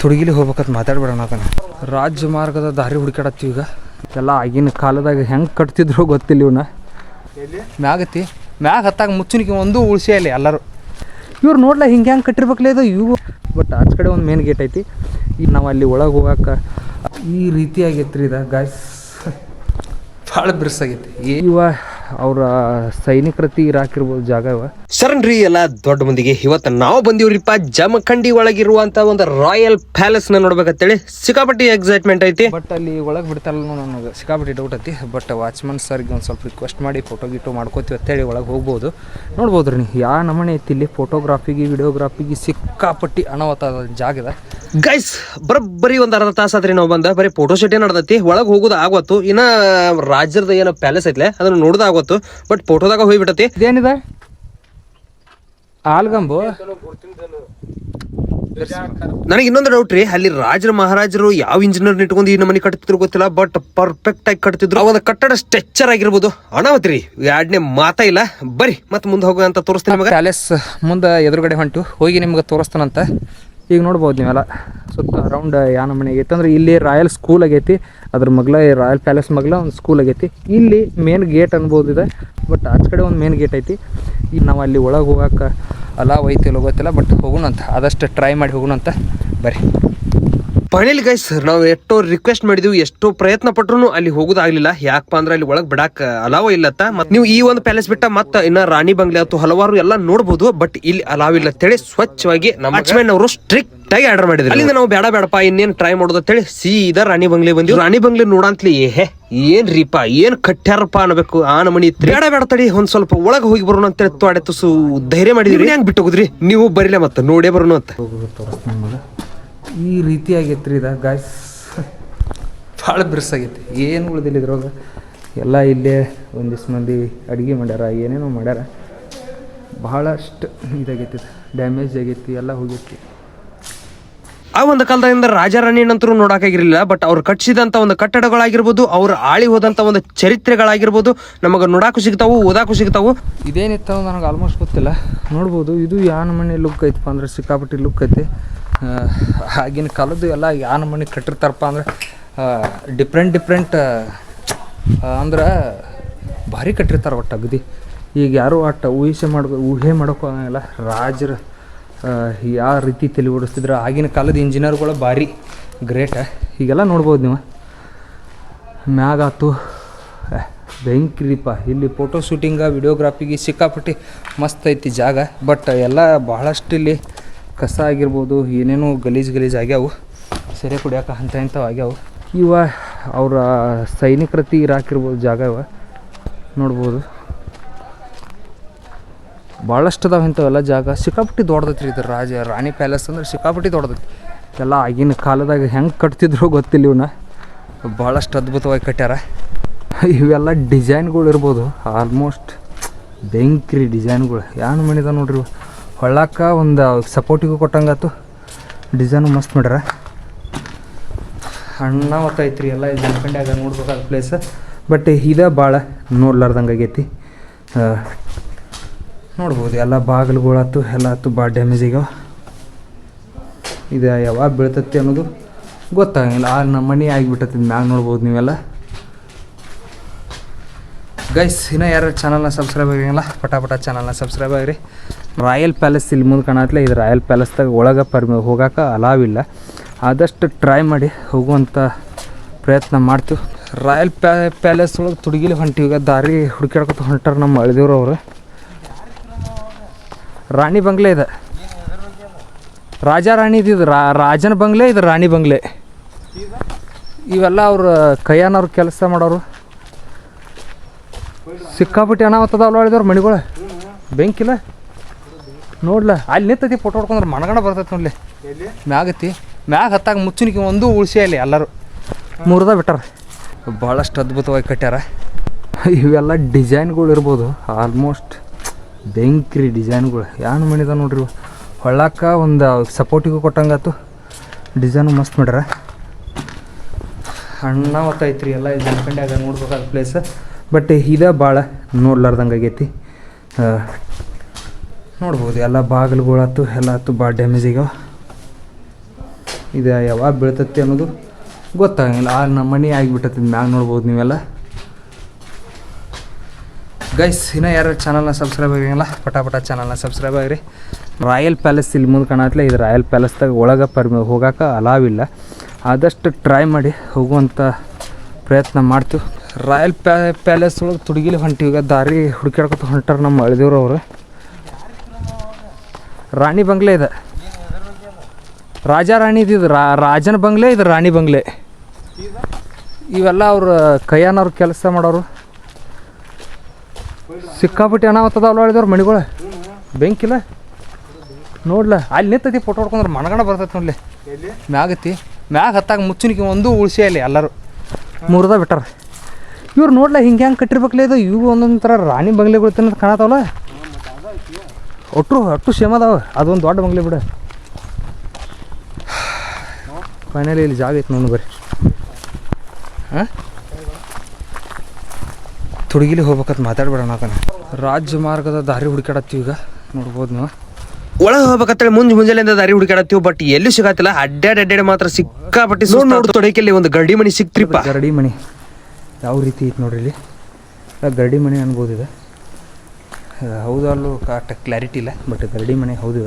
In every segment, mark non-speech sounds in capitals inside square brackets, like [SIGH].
ತುಡುಗಿಲಿ ಹೋಗ್ಬೇಕಂತ ಮಾತಾಡ್ಬಿಡೋಣ ಅದನ್ನು. ರಾಜ್ಯ ಮಾರ್ಗದ ದಾರಿ ಹುಡುಕಾಡತ್ತೀವಿ ಈಗ. ಎಲ್ಲ ಆಗಿನ ಕಾಲದಾಗ ಹೆಂಗೆ ಕಟ್ತಿದ್ರು ಗೊತ್ತಿಲ್ಲ ಇವನ್ನ ಮ್ಯಾಗತಿ, ಮ್ಯಾಗ ಹತ್ತಾಗ ಮುಚ್ಚುನಿಗೆ ಒಂದು ಉಳಿಸಿ ಅಲ್ಲಿ ಎಲ್ಲರೂ. ಇವ್ರು ನೋಡ್ಲ ಹಿಂಗೆ ಹೆಂಗೆ ಕಟ್ಟಿರ್ಬೇಕಲ್ಲ ಇದು ಇವು. ಬಟ್ ಆಚ ಕಡೆ ಒಂದು ಮೇನ್ ಗೇಟ್ ಐತಿ. ಈಗ ನಾವು ಅಲ್ಲಿ ಒಳಗೆ ಹೋಗಾಕ ಈ ರೀತಿ ಆಗೈತ್ರಿ ಇದು ಗಾಯ್ಸ್ [LAUGHS] ಭಾಳ ಬಿರ್ಸಾಗೈತಿ. ಇವ ಅವರ ಸೈನಿಕರತಿ ಇರಾಕಿರ್ಬೋದು ಜಾಗ ಇವ. ಶರಣ್ರಿ ಎಲ್ಲ ದೊಡ್ಡ ಮಂದಿಗೆ ಇವತ್ತು ನಾವು ಬಂದಿವ್ರಿಪ್ಪ ಜಮಖಂಡಿ ಒಳಗಿರುವಂತ ಒಂದು ರಾಯಲ್ ಪ್ಯಾಲೇಸ್ನ ನೋಡ್ಬೇಕಂತೇಳಿ. ಸಿಕ್ಕಾಪಟ್ಟಿ ಎಕ್ಸೈಟ್ಮೆಂಟ್ ಐತಿ. ಬಟ್ ಅಲ್ಲಿ ಒಳಗೆ ಬಿಡ್ತಾರಲ್ಲ ನನಗೆ. ಸಿಕ್ಕಾಪಟ್ಟಿ ಡೌಟ್ ಐತಿ. ಬಟ್ ವಾಚ್ಮನ್ ಸರ್ಗೆ ಒಂದು ಸ್ವಲ್ಪ ರಿಕ್ವೆಸ್ಟ್ ಮಾಡಿ ಫೋಟೋ ಗಿಟೋ ಮಾಡ್ಕೋತೀವಿ ಅಂತೇಳಿ ಒಳಗೆ ಹೋಗ್ಬೋದು. ನೋಡ್ಬೋದು ರೀ ಯಾ ನಮನೆ ಐತಿ ಇಲ್ಲಿ ಫೋಟೋಗ್ರಾಫಿಗೆ ವಿಡಿಯೋಗ್ರಾಫಿಗೆ ಸಿಕ್ಕಾಪಟ್ಟಿ ಅನಾಹುತ ಜಾಗ ಇದೆ. ಗೈಸ್ ಬರೋಬ್ಬರಿ ಒಂದು ಅರ್ಧ ತಾಸ ಆದ್ರಿ ನಾವು ಬಂದ. ಬರೀ ಫೋಟೋ ಶೂಟೇ ನಡ್ದೈತಿ? ಒಳಗೆ ಹೋಗುದು ಆಗತ್ತು. ಇನ್ನ ರಾಜ್ಯದ ಏನೋ ಪ್ಯಾಲೇಸ್ ಐತ್ಲೆ ಅದನ್ನ ನೋಡುದ ಆಗತ್ತು. ಬಟ್ ಫೋಟೋದಾಗ ಹೋಗ್ಬಿಟ್ಟತಿ. ಇದೇನಿದೆ? ಆಲ್ಗಂಬು? ನನಗೆ ಇನ್ನೊಂದು ಡೌಟ್ ರೀ. ಅಲ್ಲಿ ರಾಜರ ಮಹಾರಾಜರು ಯಾವ ಇಂಜಿನಿಯರ್ ಇಟ್ಕೊಂಡು ಈ ಮನೆ ಕಟ್ತಿದ್ರು ಗೊತ್ತಿಲ್ಲ ಬಟ್ ಪರ್ಫೆಕ್ಟ್ ಆಗಿ ಕಟ್ತಿದ್ರು. ಅವಾಗ ಕಟ್ಟಡ ಸ್ಟ್ರೆಚರ್ ಆಗಿರ್ಬೋದು. ಅಣಾವತ್ ರೀ ಎರಡನೇ ಮಾತಾ ಇಲ್ಲ. ಬರಿ ಮತ್ತೆ ಮುಂದೆ ಹೋಗುವ ಅಂತ ತೋರಿಸ್ತೀನಿ ನಿಮಗೆ. ಪ್ಯಾಲೇಸ್ ಮುಂದೆ ಎದುರುಗಡೆ ಹೊಂಟು. ಹೋಗಿ ನಿಮ್ಗೆ ತೋರಿಸ್ತಾನಂತ. ಈಗ ನೋಡ್ಬೋದು ನೀವೆಲ್ಲ. ಸುತ್ತ ಅರೌಂಡ್ ಯಾನ ಮನೆ ಆಗೈತೆ ಅಂದ್ರೆ ಇಲ್ಲಿ ರಾಯಲ್ ಸ್ಕೂಲ್ ಆಗೈತಿ. ಅದ್ರ ಮಗ್ಲ ರಾಯಲ್ ಪ್ಯಾಲೇಸ್ ಮಗ್ಲ ಒಂದು ಸ್ಕೂಲ್ ಆಗೈತಿ. ಇಲ್ಲಿ ಮೇನ್ ಗೇಟ್ ಅನ್ಬೋದು ಇದೆ. ಬಟ್ ಆಚ ಕಡೆ ಒಂದು ಮೇನ್ ಗೇಟ್ ಐತಿ. ಈಗ ನಾವು ಅಲ್ಲಿ ಒಳಗೆ ಹೋಗಕ್ಕೆ ಅಲಾವ್ ಐತಿ ಗೊತ್ತಿಲ್ಲ ಬಟ್ ಹೋಗೋಣಂತ. ಆದಷ್ಟು ಟ್ರೈ ಮಾಡಿ ಹೋಗೋಣಂತ. ಬರ್ರಿ. ಪಣೇಲಿ ಗೈಸ್ ನಾವು ಎಷ್ಟೋ ರಿಕ್ವೆಸ್ಟ್ ಮಾಡಿದ್ವಿ ಎಷ್ಟೋ ಪ್ರಯತ್ನ ಪಟ್ರು ಅಲ್ಲಿ ಹೋಗೋದಾಗ್ಲಿಲ್ಲ. ಯಾಕಪ್ಪ ಅಂದ್ರೆ ಅಲ್ಲಿ ಒಳಗೆ ಬಿಡಾಕ ಅಲಾವ ಇಲ್ಲತ್ತ. ಮತ್ ನೀವು ಈ ಒಂದು ಪ್ಯಾಲೇಸ್ ಬಿಟ್ಟ ಮತ್ತ ಇನ್ನ ರಾಣಿ ಬಂಗ್ಲೆ ಅಥವಾ ಹಲವಾರು ಎಲ್ಲ ನೋಡಬಹುದು ಬಟ್ ಇಲ್ಲಿ ಅಲಾವ್ ಇಲ್ಲ ಅಂತೇಳಿ ಸ್ವಚ್ಛವಾಗಿ ನಮ್ಮ ಅಚ್ಮೆನ್ ಅವರು ಸ್ಟ್ರಿಕ್ಟ್ ಆಗಿ ಆರ್ಡರ್ ಮಾಡಿದ್ರು. ಅಲ್ಲಿಂದ ನಾವು ಬೇಡ ಬೇಡಪ್ಪ ಇನ್ನೇನ್ ಟ್ರೈ ಮಾಡೋದು ಸಿ ಇದ ರಾಣಿ ಬಂಗ್ಲೆ ಬಂದಿವಿ. ರಾಣಿ ಬಂಗ್ಲೆ ನೋಡಂತ್ಲಿ ಏಹೆ ಏನ್ ರೀಪ ಏನ್ ಕಟ್ಟ್ಯಾರಪ್ಪ ಅನ್ಬೇಕು ಆ ನಮನಿ ಇತ್ರಿ. ಬೇಡ ಬೇಡ ತಡಿ ಒಂದ್ ಸ್ವಲ್ಪ ಒಳಗ್ ಹೋಗಿ ಬರೋಣ ಅಂತೇಳಿ ತೊಡೆ ತುಸು ಧೈರ್ಯ ಮಾಡಿದ್ರಿ. ಹೆಂಗ್ ಬಿಟ್ಟು ಹೋಗುದ್ರಿ? ನೀವು ಬರಿಲ್ಲ ಮತ್ತೆ ನೋಡೇ ಬರೋಣ ಅಂತ. ಈ ರೀತಿಯಾಗೈತೆ ರೀ ಇದು ಗಾಯ್ಸ್ ಭಾಳ ಬಿರ್ಸಾಗೈತಿ. ಏನು ಉಳಿದಿಲ್ಲ ಇದ್ರೊಳಗೆ. ಎಲ್ಲ ಇಲ್ಲೇ ಒಂದಿಷ್ಟು ಮಂದಿ ಅಡುಗೆ ಮಾಡ್ಯಾರ ಏನೇನೋ ಮಾಡ್ಯಾರ. ಭಾಳಷ್ಟು ಇದಾಗೈತಿ ಡ್ಯಾಮೇಜ್ ಆಗೈತಿ ಎಲ್ಲ ಹೋಗೈತಿ. ಆ ಒಂದು ಕಾಲದಿಂದ ರಾಜ ರಾಣಿನಂತರೂ ನೋಡೋಕ್ಕಾಗಿರಲಿಲ್ಲ ಬಟ್ ಅವ್ರು ಕಟ್ಟಿಸಿದಂಥ ಒಂದು ಕಟ್ಟಡಗಳಾಗಿರ್ಬೋದು ಅವ್ರು ಆಳಿ ಹೋದಂಥ ಒಂದು ಚರಿತ್ರೆಗಳಾಗಿರ್ಬೋದು ನಮಗೆ ನೋಡಕ್ಕೂ ಸಿಗ್ತಾವು ಓದಾಕು ಸಿಗ್ತಾವು. ಇದೇನಿತ್ತು ನನಗೆ ಆಲ್ಮೋಸ್ಟ್ ಗೊತ್ತಿಲ್ಲ. ನೋಡ್ಬೋದು ಇದು ಯಾನ ಮನೆ ಲುಕ್ ಐತಪ್ಪ ಅಂದ್ರೆ ಸಿಕ್ಕಾಪಟ್ಟಿ ಲುಕ್ ಐತಿ. ಆಗಿನ ಕಾಲದ್ದು ಎಲ್ಲ ಯಾವ ಮನೆ ಕಟ್ಟಿರ್ತಾರಪ್ಪ ಅಂದ್ರೆ ಡಿಫ್ರೆಂಟ್ ಡಿಫ್ರೆಂಟ್ ಅಂದ್ರೆ ಭಾರಿ ಕಟ್ಟಿರ್ತಾರೆ ಒಟ್ಟು ಅಗದಿ. ಈಗ ಯಾರು ಒಟ್ಟು ಊಹಿಸೆ ಮಾಡ್ಕೊ, ಊಹೆ ಮಾಡೋಕ್ಕೂ ಆಗಂಗಿಲ್ಲ. ರಾಜರು ಯಾವ ರೀತಿ ತಲೆ ಓಡಿಸ್ತಿದ್ರು. ಆಗಿನ ಕಾಲದ ಇಂಜಿನಿಯರ್ಗಳು ಭಾರಿ ಗ್ರೇಟ ಹೀಗೆಲ್ಲ ನೋಡ್ಬೋದು ನೀವು. ಮ್ಯಾಗಾತು ಬೆಂಕಿರಿಪ್ಪ. ಇಲ್ಲಿ ಫೋಟೋ ಶೂಟಿಂಗ ವಿಡಿಯೋಗ್ರಾಫಿಗೆ ಸಿಕ್ಕಾಪಟ್ಟಿ ಮಸ್ತ್ ಐತಿ ಜಾಗ. ಬಟ್ ಎಲ್ಲ ಭಾಳಷ್ಟು ಇಲ್ಲಿ ಕಸ ಆಗಿರ್ಬೋದು, ಏನೇನೋ ಗಲೀಜು ಗಲೀಜು ಆಗ್ಯಾವು. ಸೆರೆ ಕುಡಿಯೋಕೆ ಅಂಥ ಇಂಥವು ಆಗ್ಯಾವು. ಇವ ಅವರ ಸೈನಿಕರತಿ ಇರಾಕಿರ್ಬೋದು ಜಾಗ ಇವ. ನೋಡ್ಬೋದು. ಭಾಳಷ್ಟು ಅದಾವೆ ಇಂಥವೆಲ್ಲ ಜಾಗ. ಸಿಕ್ಕಾಪಟ್ಟಿ ದೊಡ್ಡದೈತಿ ರೀ ಇದು ರಾಜ, ರಾಣಿ ಪ್ಯಾಲೇಸ್ ಅಂದ್ರೆ ಸಿಕ್ಕಾಪಟ್ಟಿ ದೊಡ್ಡದೈತಿ. ಎಲ್ಲ ಆಗಿನ ಕಾಲದಾಗ ಹೆಂಗೆ ಕಟ್ತಿದ್ರು ಗೊತ್ತಿಲ್ಲ ಇವನ್ನ ಭಾಳಷ್ಟು ಅದ್ಭುತವಾಗಿ ಕಟ್ಟ್ಯಾರ ಇವೆಲ್ಲ ಡಿಸೈನ್ಗಳು ಇರ್ಬೋದು. ಆಲ್ಮೋಸ್ಟ್ ಬೆಂಕ್ರಿ ಡಿಸೈನ್ಗಳು. ಏನು ಮಾಡಿದ ನೋಡ್ರಿ ಇವು. ಹೊಳ್ಳಾಕ ಒಂದು ಸಪೋರ್ಟಿಗೂ ಕೊಟ್ಟಂಗಾತು. ಡಿಸೈನು ಮಸ್ತ್ ಮಾಡ್ಯಾರ. ಅಣ್ಣ ರೀ ಎಲ್ಲ ಇದು ಜಮಖಂಡ್ಯಾಗ ನೋಡ್ಬೇಕಾದ ಪ್ಲೇಸ್ ಬಟ್ ಇದ ಭಾಳ ನೋಡ್ಲಾರ್ದಂಗೆ ಆಗೈತಿ. ನೋಡ್ಬೋದು, ಎಲ್ಲ ಬಾಗಿಲುಗಳಾತು ಎಲ್ಲ ಆತು ಭಾಳ ಡ್ಯಾಮೇಜ್ ಆಗ್ಯಾವ. ಇದು ಯಾವಾಗ ಬೀಳ್ತತಿ ಅನ್ನೋದು ಗೊತ್ತಾಗಂಗಿಲ್ಲ. ಆ ನಮ್ಮ ಮನೆ ಆಗಿಬಿಟ್ಟತಿ, ಮ್ಯಾಗ ನೋಡ್ಬೋದು ನೀವೆಲ್ಲ. ಗೈಸ್ ಇನ್ನೂ ಯಾರು ಚಾನಲ್ನ ಸಬ್ಸ್ಕ್ರೈಬ್ ಆಗಿಲ್ಲ ಪಟಾಪಟ ಪಟ ಚಾನಲ್ನ ಸಬ್ಸ್ಕ್ರೈಬ್ ಆಗಿರಿ. ರಾಯಲ್ ಪ್ಯಾಲೇಸ್ ಇಲ್ಲಿ ಮುಂದೆ ಕಾಣತ್ಲೆ, ಇದು ರಾಯಲ್ ಪ್ಯಾಲೇಸ್ದಾಗ ಒಳಗೆ ಪರ್ಮಿ, ಹೋಗೋಕೆ ಅಲಾವಿಲ್ಲ ಆದಷ್ಟು ಟ್ರೈ ಮಾಡಿ ಹೋಗುವಂಥ ಪ್ರಯತ್ನ ಮಾಡ್ತೀವಿ ರಾಯಲ್ ಪ್ಯಾ, ಪ್ಯಾಲೇಸ್ ಒಳಗೆ ತುಡುಗಿಲಿ ಹೊಂಟಿವಿ. ದಾರಿ ಹುಡುಕ್ಯಾಡ್ಕೊತ ಹೊಂಟಾರೆ ನಮ್ಮ ಅಳಿದೇವ್ರು ಅವರು. ರಾಣಿ ಬಂಗ್ಲೆ ಇದೆ. ರಾಜ ರಾಣಿ ಇದು ರಾಜನ ಬಂಗ್ಲೆ, ಇದು ರಾಣಿ ಬಂಗ್ಲೆ. ಇವೆಲ್ಲ ಅವ್ರ ಕೈಯಾನವ್ರು ಕೆಲಸ ಮಾಡೋರು. ಸಿಕ್ಕಾಪಟ್ಟಿ ಅನಾವತ್ತದಲ್ಲ ಹೇಳಿದವ್ರು ಮಣಿಗಳು? ಬೆಂಕಿಲ್ಲ ನೋಡ್ಲ ಅಲ್ಲಿ ನಿಂತತಿ ಫೋಟೋ ಹೊಡ್ಕೊಂಡ್ರೆ ಮನಗಣ ಬರ್ತೈತಿ ನೋಡ್ಲಿ. ಮ್ಯಾಗತಿ. ಮ್ಯಾಗ ಹತ್ತಾಗ ಮುಚ್ಚುನಿಕೆ ಒಂದು ಉಳಿಸಿ ಅಲ್ಲಿ ಎಲ್ಲರೂ. ಮುರಿದ ಬಿಟ್ಟಾರ. ಭಾಳಷ್ಟು ಅದ್ಭುತವಾಗಿ ಕಟ್ಟ್ಯಾರ. ಇವೆಲ್ಲ ಡಿಸೈನ್ಗಳು ಇರ್ಬೋದು. ಆಲ್ಮೋಸ್ಟ್ ಬೆಂಕ್ರಿ ಡಿಸೈನ್ಗಳು. ಏನು ಮಾಡಿದ ನೋಡ್ರಿ. ಹೊಳ್ಳಾಕ ಒಂದು ಸಪೋರ್ಟಿಗೂ ಕೊಟ್ಟಂಗಾತು. ಡಿಸೈನು ಮಸ್ತ್ ಮಾಡ್ಯಾರ. ಅಣ್ಣ ಹೊತ್ತೈತ್ರಿ ಎಲ್ಲ ಇದು ಜಮಖಂಡ್ಯಾಗ ನೋಡ್ಬೇಕಾದ ಪ್ಲೇಸ್ ಬಟ್ ಇದೇ ಭಾಳ ನೋಡ್ಲಾರ್ದಂಗೆ ಆಗೈತಿ. ನೋಡ್ಬೋದು, ಎಲ್ಲ ಬಾಗಿಲುಗಳಾತು ಎಲ್ಲ ಆಯ್ತು, ಭಾಳ ಡ್ಯಾಮೇಜ್ ಆಗ್ಯಾವ ಇದು ಯಾವಾಗ ಬೀಳ್ತತಿ ಅನ್ನೋದು ಗೊತ್ತಾಗಂಗಿಲ್ಲ. ಆಗ ನಮ್ಮ ಮನೆ ಆಗಿಬಿಟ್ಟತಿ, ಮ್ಯಾಗ ನೋಡ್ಬೋದು ನೀವೆಲ್ಲ. ಗೈಸ್ ಇನ್ನೂ ಯಾರು ಚಾನಲ್ನ ಸಬ್ಸ್ಕ್ರೈಬ್ ಆಗಿಲ್ಲ, ಪಟಾಪಟ ಪಟ ಚಾನಲ್ನ ಸಬ್ಸ್ಕ್ರೈಬ್ ಆಗಿರಿ. ರಾಯಲ್ ಪ್ಯಾಲೇಸ್ ಇಲ್ಲಿ ಮುಂದೆ ಕಾಣತ್ಲೆ, ಇದು ರಾಯಲ್ ಪ್ಯಾಲೇಸ್ದಾಗ ಒಳಗೆ ಪರ್ಮಿ ಹೋಗೋಕೆ ಅಲಾವಿಲ್ಲ ಆದಷ್ಟು ಟ್ರೈ ಮಾಡಿ ಹೋಗುವಂಥ ಪ್ರಯತ್ನ ಮಾಡ್ತೀವಿ. ರಾಯಲ್ ಪ್ಯಾ ಪ್ಯಾಲೇಸ್ ಒಳಗೆ ತುಡುಗಿಲಿ ಹೊಂಟಿವಿ, ಈಗ ದಾರಿ ಹುಡುಕ್ಯಾಡ್ಕೊತ ಹೊಂಟಾರ ನಮ್ಮ ಅಳಿದೇವ್ರು ಅವರು ರಾಣಿ ಬಂಗ್ಲೆ ಇದೆ. ರಾಜ ರಾಣಿ ಇದು ರಾಜನ ಬಂಗ್ಲೆ, ಇದು ರಾಣಿ ಬಂಗ್ಲೆ. ಇವೆಲ್ಲ ಅವ್ರ ಕೈಯನವ್ರು ಕೆಲಸ ಮಾಡೋರು. ಸಿಕ್ಕಾಪಟ್ಟೆ ಅನಾವತ್ತದಲ್ಲ ಹೇಳಿದವ್ರು ಮಣಿಗಳು. ಬೆಂಕಿಲ್ಲ ನೋಡ್ಲ, ಅಲ್ಲಿ ನಿಂತೈತಿ ಫೋಟೋ ಹೊಡ್ಕೊಂಡ್ರೆ ಮನಗಣ ಬರ್ತೈತೆ ನೋಡ್ಲಿ. ಮ್ಯಾಗತಿ. ಮ್ಯಾಗ ಹತ್ತಾಗ ಮುಚ್ಚುನಿಕೆ ಒಂದು ಉಳಿಸಿ ಅಲ್ಲಿ ಎಲ್ಲರೂ. ಮುರಿದ ಬಿಟ್ಟಾರ. ಇವ್ರು ನೋಡ್ಲ ಹಿಂಗೆ ಹೆಂಗೆ ಕಟ್ಟಿರ್ಬೇಕಲ್ಲ ಇದು. ಇವು ಒಂದೊಂದು ಥರ ರಾಣಿ ಬಂಗ್ಲೆಗಳು ತಿನ್ನೋದು ಕಾಣತಾವಲ್ಲ ಒಟ್ರು ಅಷ್ಟು ಸೇಮ್ ಅದಾವ. ಅದೊಂದು ದೊಡ್ಡ ಬಂಗ್ಲೆ ಬಿಡ. ಫೈನಲಿ ಇಲ್ಲಿ ಜಾಗ ಐತೆ ನೋಡಿ ಬರ್ರಿ ಹಾಂ? ತುಡುಗಿಲಿ ಹೋಗ್ಬೇಕಂತ ಮಾತಾಡ್ಬೇಡ ನಾಕನ ರಾಜ್ಯ ಮಾರ್ಗದ ದಾರಿ ಹುಡುಕಾಡತ್ತೀವಿ ಈಗ. ನೋಡ್ಬೋದು ನಾವು. ಒಳಗೆ ಹೋಗ್ಬೇಕಂತೇಳಿ ಮುಂಜ್ ಮುಂಜಾನೆಯಿಂದ ದಾರಿ ಹುಡುಕಾಡತ್ತೀವಿ ಬಟ್ ಎಲ್ಲೂ ಸಿಗತ್ತಿಲ್ಲ ಅಡ್ಡಾಡ್ ಅಡ್ಡಾಡ್ ಮಾತ್ರ ಸಿಕ್ಕಾಪಟ್ಟಿ ನೋಡ್ ನೋಡ್ ತೊಡಕಲ್ಲಿ ಒಂದು ಗರಡಿ ಮಣಿ ಸಿಕ್ತ್ರಿಪ್ಪ. ಗರಡಿ ಮಣಿ ಯಾವ ರೀತಿ ಐತೆ ನೋಡ್ರಿ ಇಲ್ಲಿ? ಗರಡಿ ಮಣಿ ಅನ್ಬೋದು ಇದು ಹೌದು ಅಲ್ಲೂ ಕಾಟ ಕ್ಲಾರಿಟಿ ಇಲ್ಲ ಬಟ್ ಗರಡಿ ಮನೆ ಹೌದು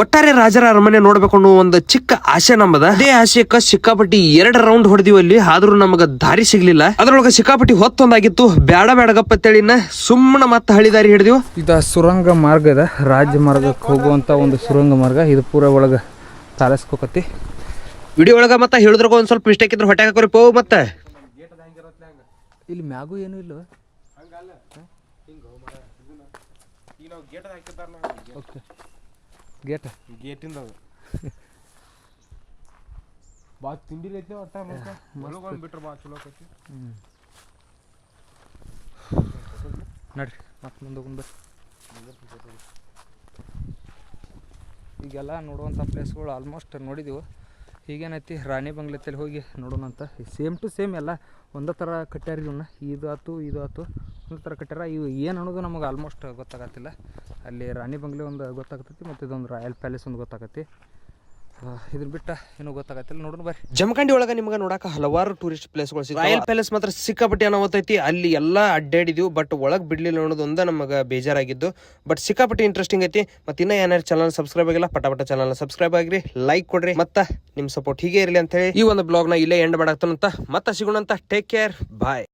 ಒಟ್ಟಾರೆ ರಾಜರ ಅರಮನೆ ನೋಡ್ಬೇಕು ಅನ್ನೋ ಒಂದು ಚಿಕ್ಕ ಆಸೆ ನಮ್ಮದ. ಅದೇ ಆಶಯಕ್ಕ ಸಿಕ್ಕಾಪಟ್ಟಿ ಎರಡು ರೌಂಡ್ ಹೊಡೆದಿವಿ ಅಲ್ಲಿ ಆದ್ರೂ ನಮಗ ದಾರಿ ಸಿಗ್ಲಿಲ್ಲ. ಅದ್ರೊಳಗ ಸಿಕ್ಕಾಪಟ್ಟಿ ಹೊತ್ತೊಂದಾಗಿತ್ತು ಬೇಡ ಬ್ಯಾಡಗಪ್ಪ ತೇಳಿನ ಸುಮ್ಮನೆ ಮತ್ತೆ ಹಳಿ ದಾರಿ ಹಿಡಿದಿವು. ಇದು ಸುರಂಗ ಮಾರ್ಗ ಇದೆ ರಾಜ್ಯ ಮಾರ್ಗಕ್ಕೆ ಹೋಗುವಂತ ಒಂದು ಸುರಂಗ ಮಾರ್ಗ ಇದು ಪೂರ ಒಳಗ ತಾರಸ್ಕೋಕತಿ ವಿಡಿಯೋ ಒಳಗ ಮತ್ತೆ ಹೇಳಿದ್ರಾಗ ಒಂದ್ ಸ್ವಲ್ಪ ಮಿಸ್ಟೇಕ್ ಇದ್ರೆ ಹೊಟ್ಟೆ ಹಾಕೋರಿ ಪೋ ಮತ್ತೆ. ಇಲ್ಲಿ ಮ್ಯಾಗೂ ಏನು ಇಲ್ಲ ಓಕೆ. ಗೇಟ್. ಗೇಟಿಂದ [LAUGHS] ಬಾ ತಿಂಡಿ ಐತೆ ಒಟ್ಟ ಬಂದು ಬಿಟ್ರೆ ಬಾ ಚಲೋ ಆಕೈತಿ. ನಡ್ರಿ ಮತ್ತೆ ಮುಂದೆ ಹೋಗೋಣ ಬರ್ರಿ. ಈಗೆಲ್ಲ ನೋಡುವಂಥ ಪ್ಲೇಸ್ಗಳು ಆಲ್ಮೋಸ್ಟ್ ನೋಡಿದೆವು. ಈಗೇನೈತಿ ರಾಣಿ ಬಂಗ್ಲೆತ್ತಲ್ಲಿ ಹೋಗಿ ನೋಡೋಣ ಅಂತ ಸೇಮ್ ಟು ಸೇಮ್ ಎಲ್ಲ ಒಂದೇ ಥರ ಕಟ್ಟ್ಯಾರ ಇವನ್ನ ಇದು ಆಯ್ತು ಇದು ಆಯ್ತು ಒಂದೇ ಥರ ಕಟ್ಟ್ಯಾರ ಇವು ಏನು ಅನ್ನೋದು ನಮಗೆ ಆಲ್ಮೋಸ್ಟ್ ಗೊತ್ತಾಗತ್ತಿಲ್ಲ. ಅಲ್ಲಿ ರಾಣಿ ಬಂಗ್ಲೆ ಒಂದು ಗೊತ್ತಾಗತ್ತೈತಿ ಮತ್ತು ಇದೊಂದು ರಾಯಲ್ ಪ್ಯಾಲೇಸ್ ಒಂದು ಗೊತ್ತಾಗತ್ತಿ. ಇದನ್ನ ಬಿಟ್ಟ ಏನು ಗೊತ್ತಾಗತ್ತಿಲ್ಲ. ನೋಡೋಣ ಬರ್ರಿ. ಜಮಖಂಡಿ ಒಳಗ ನಿಮ್ಗೆ ನೋಡಾಕ ಹಲವಾರು ಟೂರಿಸ್ಟ್ ಪ್ಲೇಸ್ಗಳು ಸಿಗ್ತಾವ. ರಾಯಲ್ ಪ್ಯಾಲೇಸ್ ಮಾತ್ರ ಸಿಕ್ಕಾಪಟ್ಟಿ ಅನ್ನೋತೈತಿ ಅಲ್ಲಿ ಎಲ್ಲಾ ಅಡ್ಡಾಡಿದೀವಿ ಬಟ್ ಒಳಗೆ ಬಿಡ್ಲಿಲ್ಲ ಅನ್ನೋದೊಂದ ನಮಗೆ ಬೇಜಾರಾಗಿದ್ದು. ಬಟ್ ಸಿಕ್ಕಾಪಟ್ಟಿ ಇಂಟ್ರೆಸ್ಟಿಂಗ್ ಐತಿ. ಮತ್ತೆ ಇನ್ನ ಏನಾರು ಚಾನಲ್ ಸಬ್ಸ್ಕ್ರೈಬ್ ಆಗಿಲ್ಲ ಪಟಾಪಟ ಪಟ ಚಾನಲ್ ಸಬ್ಸ್ಕ್ರೈಬ್ ಆಗ್ರಿ ಲೈಕ್ ಕೊಡ್ರಿ. ಮತ್ತ ನಿಮ್ ಸಪೋರ್ಟ್ ಹೀಗೆ ಇರಲಿ ಅಂತ ಹೇಳಿ ಈ ಒಂದು ಬ್ಲಾಗ್ನ ಇಲ್ಲೇ ಎಂಡ್ ಮಾಡಾಕ್ತಾನಂತ ಮತ್ತೆ ಸಿಗೋಣ ಟೇಕ್ ಕೇರ್ ಬಾಯ್